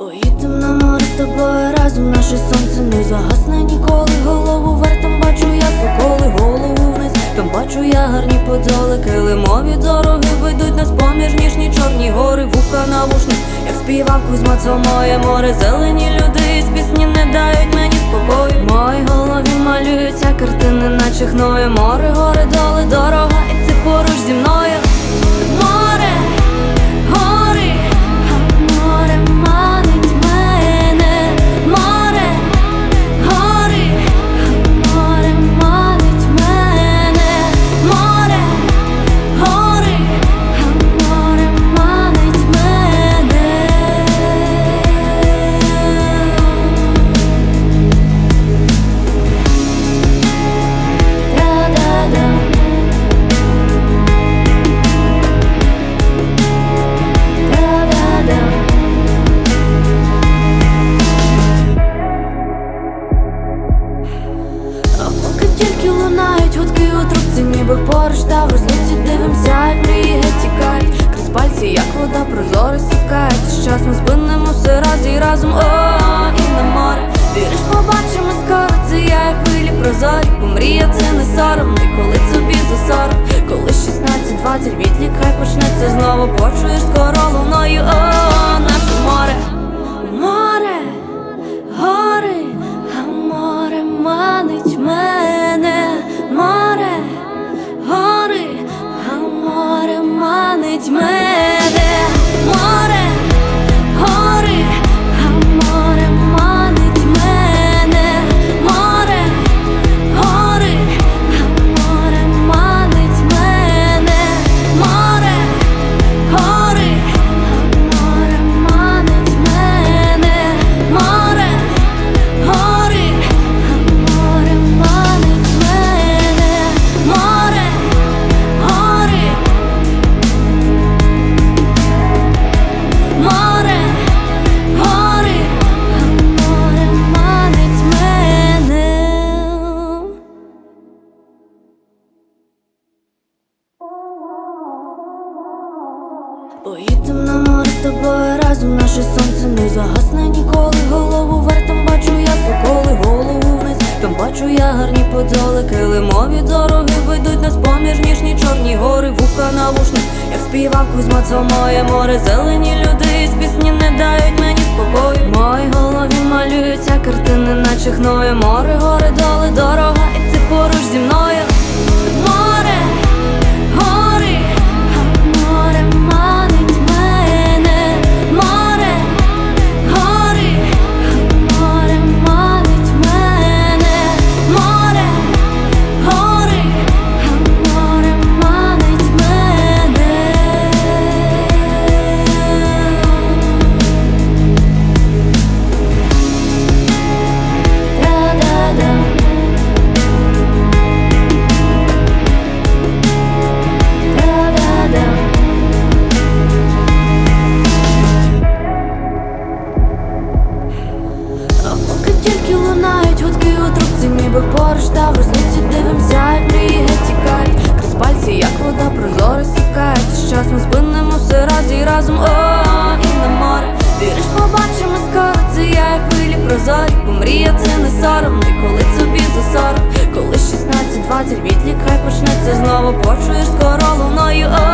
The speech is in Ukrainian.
Поїдем на море з тобою разом, наше сонце не загасне ніколи. Голову вверх, там бачу я соколи, голову вниз, там бачу я гарні подоли, килимові дороги ведуть нас поміж ніжні чорні гори, вуха на навушник, як співав Кузьма, це моє море, зелені люди із пісні не дають мені спокою. В моїй голові малюються картини, наче хною море, гори, доли, дорога, і ти поруч зі мною. Ніби поруч та в розлуці дивимося, як мрії тікають Крізь пальці, як вода прозоро З часом спинимо все раз і разом, о, і на море. Віриш, побачимо скоро, це я як хвилі прозорі. Бо це не сором, ніколи собі за сорок Поїдем на море з тобою разом, наше сонце не загасне ніколи. Голову вверх, там бачу я соколи, голову вниз, там бачу я гарні подоли, килимові дороги ведуть нас поміж ніжні чорні гори, вуха навушник, як співав Кузьма, це моє море, зелені люди із пісні не дають мені спокою. В моїй голові малюються картини, наче хною море, гори, доли, дорога, тільки лунають гудки у трубці, ніби поруч та в розлуці дивимося, як мрії тікають. Крізь пальці, як вода прозоро сікають З часом спинимо все раз і разом, о, і на море. Віриш, побачимо скоро, це я як хвилі прозорі Бо мрія це не сором, і коли тобі за сорок Коли 16-20 відлік, хай почнеться знову. Почуєш скоро луною, о,